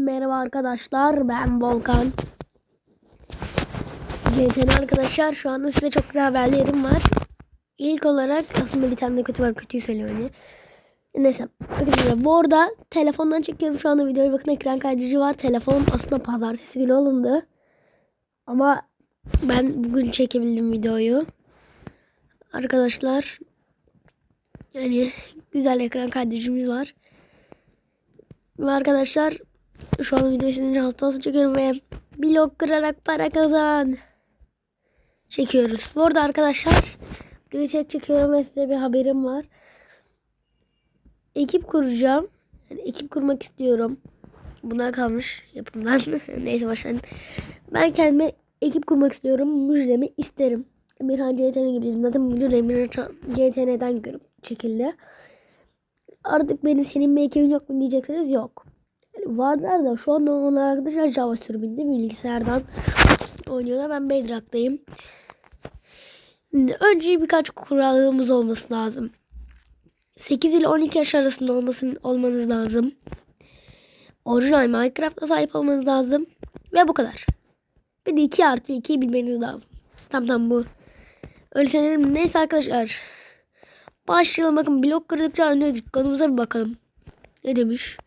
Merhaba arkadaşlar ben Volkan. GTN arkadaşlar şu anda size çok güzel haberlerim var. İlk olarak aslında bir tane de kötü var kötüyü söylüyor hani. Neyse. Bakın bu arada telefondan çekiyorum şu anda videoyu. Bakın ekran kaydedici var. Telefon aslında pazartesi günü alındı. Ama ben bugün çekebildim videoyu. Arkadaşlar yani güzel ekran kaydedicimiz var. Ve arkadaşlar şu an video sinir hastası çekiyorum ve blok kırarak para kazan. Çekiyoruz. Bu arada arkadaşlar videoyu tek çekiyorum ve size bir haberim var. Ekip kuracağım. Yani ekip kurmak istiyorum. Bunlar kalmış yapımdan. Neyse başlayalım. Ben kendime ekip kurmak istiyorum. Müjdemi isterim. Emirhan CTN gibi zaten video Emirhan CTN'den görüp çekildi. Artık beni senin bir ekibin yok mu diyecekseniz yok. Varlar da şu anda onlar arkadaşlar Java sürümünde bilgisayardan oynuyorlar. Ben Bedrock'tayım. Önce birkaç kuralımız olması lazım. 8 ile 12 yaş arasında olmasın, olmanız lazım. Orijinal Minecraft'a sahip olmanız lazım. Ve bu kadar. Bir de 2 artı 2'yi bilmeniz lazım. Tam tam bu. Öyle sanırım. Neyse arkadaşlar. Başlayalım bakın blok kırdıkça önce dükkanımıza bir bakalım. Ne demiş?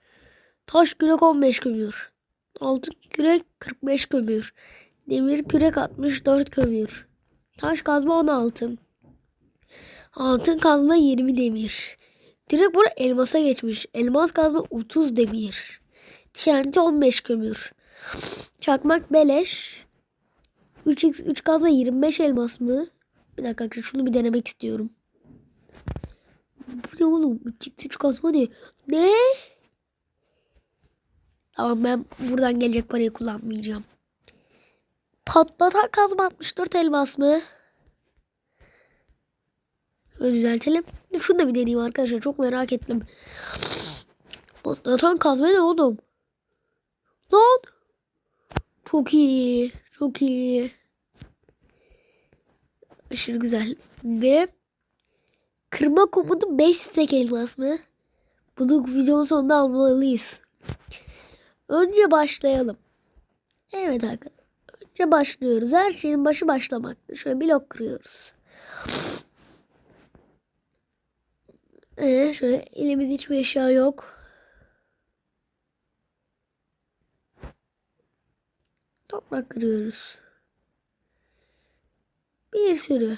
Taş kürek 15 kömür. Altın kürek 45 kömür. Demir kürek 64 kömür. Taş kazma 10 altın. Altın kazma 20 demir. Direkt burada elmasa geçmiş. Elmas kazma 30 demir. TNT 15 kömür. Çakmak beleş. 3x 3 kazma 25 elmas mı? Bir dakika arkadaşlar şunu bir denemek istiyorum. Bu ne oğlum? 3x 3 kazma ne? Ne? Tamam ben buradan gelecek parayı kullanmayacağım. Patlatan kazma 64 elmas mı? Şöyle düzeltelim. Şunu da bir deneyeyim arkadaşlar. Çok merak ettim. Patlatan kazma ne oğlum? Lan. Çok iyi. Çok iyi. Aşırı güzel. Ve kırma komutu 5 stek elmas mı? Bunu videonun sonunda almalıyız. Önce başlayalım. Evet arkadaşlar. Önce başlıyoruz. Her şeyin başı başlamaktır. Şöyle blok kırıyoruz. Ee, şöyle elimizde hiçbir eşya yok. Toprak kırıyoruz. Bir sürü.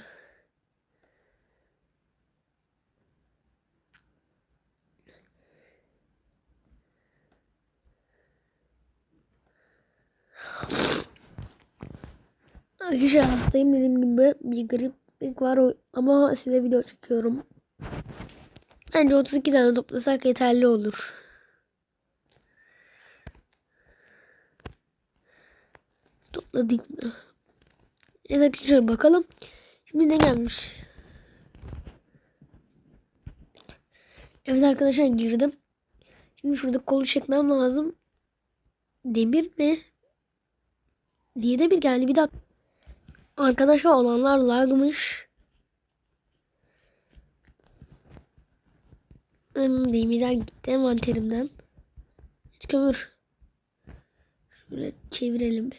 Arkadaşlar hastayım dediğim gibi bir griplik var ama size video çekiyorum. Bence 32 tane toplasak yeterli olur. Topladık mı? Evet arkadaşlar bakalım. Şimdi ne gelmiş? Evet arkadaşlar girdim. Şimdi şurada kolu çekmem lazım. Demir mi? Diye demir geldi bir dakika. Arkadaşlar olanlar lagmış. Demirler gitti envanterimden. Hiç kömür. Şöyle çevirelim.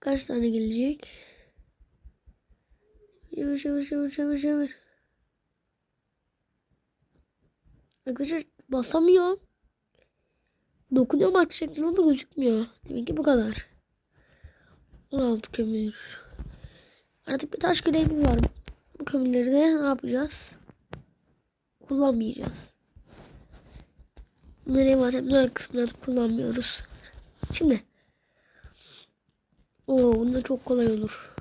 Kaç tane gelecek? Çevir çevir çevir çevir çevir. Arkadaşlar basamıyor. Dokunuyorum artık şeklinde ama gözükmüyor. Demek ki bu kadar. 16 kömür. Artık bir taş görevim var. Bu kömürleri de ne yapacağız? Kullanmayacağız. Bunları envanterin kısmına atıp kullanmıyoruz. Şimdi. Oo bunda çok kolay olur.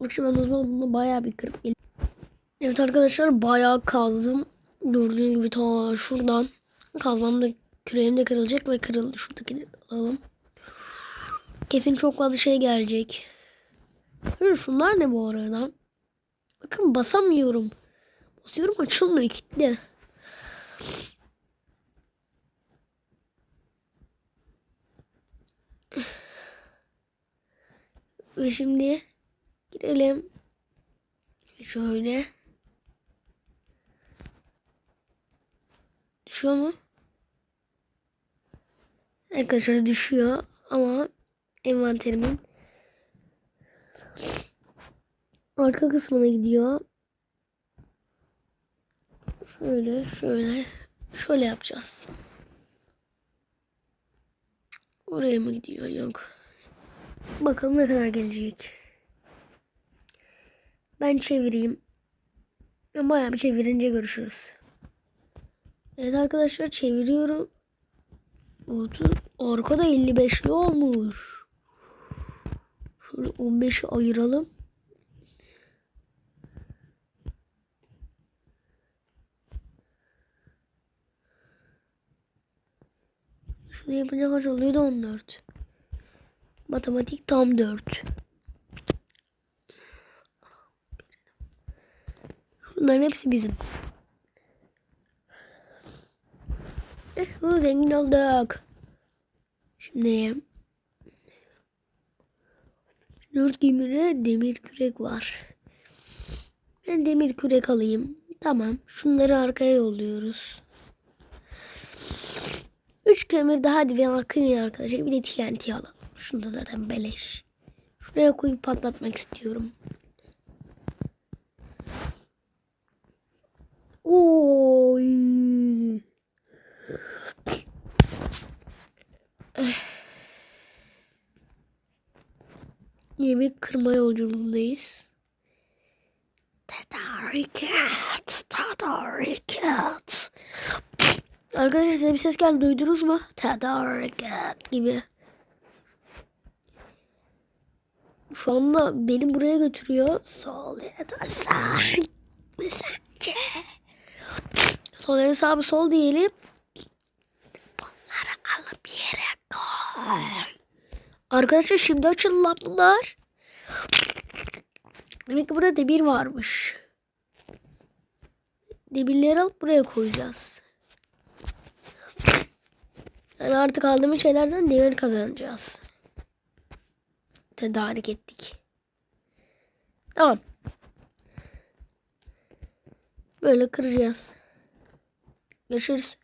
Bak şimdi ben o zaman bunu bayağı bir kırıp geleyim. Evet arkadaşlar bayağı kazdım. Gördüğünüz gibi ta şuradan kazmam da küreğim de kırılacak ve kırıldı. Şuradakini alalım. Kesin çok fazla şey gelecek. Hayır, şunlar ne bu arada? Bakın basamıyorum. Basıyorum açılmıyor kilitli. Ve şimdi girelim. Şöyle. Düşüyor mu? Arkadaşlar düşüyor ama envanterimin arka kısmına gidiyor. Şöyle şöyle şöyle yapacağız. Oraya mı gidiyor? Yok. Bakalım ne kadar gelecek. Ben çevireyim. Bayağı bir çevirince görüşürüz. Evet arkadaşlar çeviriyorum. 30. Arkada 55'li olmuş. Şöyle 15'i ayıralım. Şunu yapınca kaç oluyordu? 14. Matematik tam 4. Bunların hepsi bizim. Eh, zengin olduk. Şimdi dört gemide demir kürek var. Ben demir kürek alayım. Tamam. Şunları arkaya yolluyoruz. Üç kömür daha hadi bir akın arkadaşlar. Bir de TNT alalım. Şunu da zaten beleş. Şuraya koyup patlatmak istiyorum. Bir kırma yolculuğundayız. Tedarikat, tedarikat. Arkadaşlar size bir ses geldi duydunuz mu? Tedarikat gibi. Şu anda beni buraya götürüyor. Sol ya da sağ. Sence? Sol ya sağ mı sol diyelim. Bunları alıp yere koy. Arkadaşlar şimdi açıldı lan. Demek ki burada demir varmış. Demirleri alıp buraya koyacağız. Yani artık aldığımız şeylerden demir kazanacağız. Tedarik ettik. Tamam. Böyle kıracağız. Görüşürüz.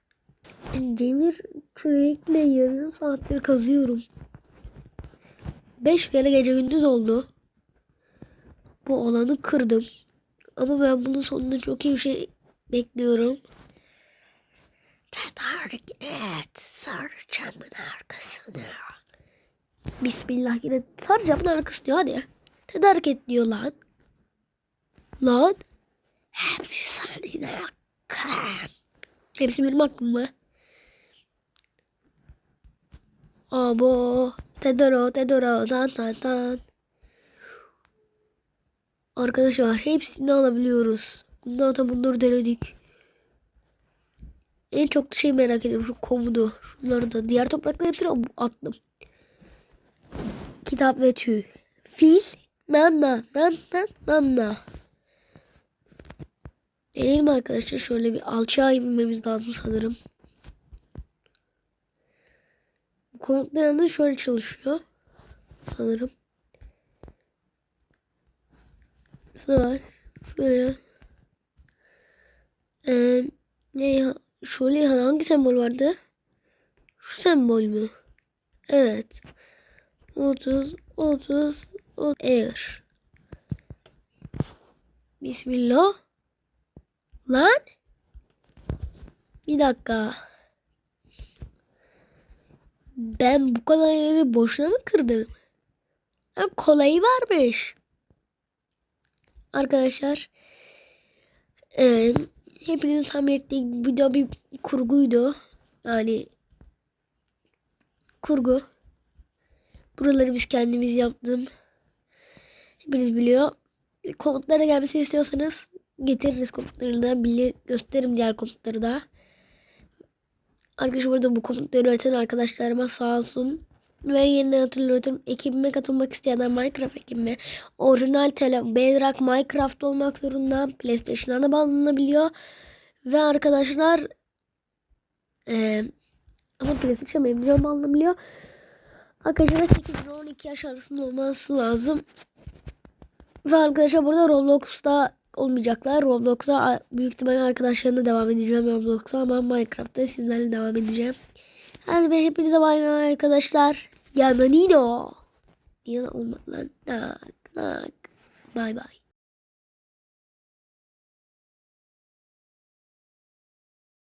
Demir kürekle yarım saattir kazıyorum. Beş kere gece gündüz oldu. Bu alanı kırdım. Ama ben bunun sonunda çok iyi bir şey bekliyorum. Tedarik et. Sarı camın arkasına. Bismillah yine sarı camın arkası diyor hadi. Tedarik et diyor lan. Lan. Hepsi senin hakkın. Hepsi benim hakkım mı? Abo. Tedoro, Tedoro, tan tan tan. Arkadaşlar hepsini alabiliyoruz. Bundan da bunları denedik. En çok da şey merak ediyorum şu komodu. Şunları da diğer toprakları hepsini attım. Kitap ve tüy. Fil. Nanna. Nanna. Nanna. Deneyelim arkadaşlar. Şöyle bir alçağa inmemiz lazım sanırım. Bu komutların da şöyle çalışıyor. Sanırım. Sonra şöyle. Ee, ne şöyle hangi sembol vardı? Şu sembol mü? Evet. 30 30 30 air. Bismillah. Lan. Bir dakika. Ben bu kadar yeri boşuna mı kırdım? Ha, kolayı varmış. Arkadaşlar. E, hepinizin tahmin ettiği video bir kurguydu. Yani kurgu. Buraları biz kendimiz yaptım. Hepiniz biliyor. Komutlara gelmesini istiyorsanız getiririz komutları da. Bilir, gösteririm diğer komutları da. Arkadaşlar burada bu komutları öğreten arkadaşlarıma sağ olsun. Ve yeniden hatırlatıyorum. Ekibime katılmak isteyenler Minecraft ekibime orijinal tele Bedrock Minecraft olmak zorunda. PlayStation'a da bağlanabiliyor. Ve arkadaşlar e, ama PlayStation videom bağlanabiliyor. Arkadaşlar 8 ile 12 yaş arasında olması lazım. Ve arkadaşlar burada Roblox'ta olmayacaklar. Roblox'a büyük ihtimalle arkadaşlarımla devam edeceğim Roblox'a ama Minecraft'ta sizlerle devam edeceğim. Hadi be hepinize bayram arkadaşlar. Yananino. Niye olmadı lan? Nak nak. Bay bay.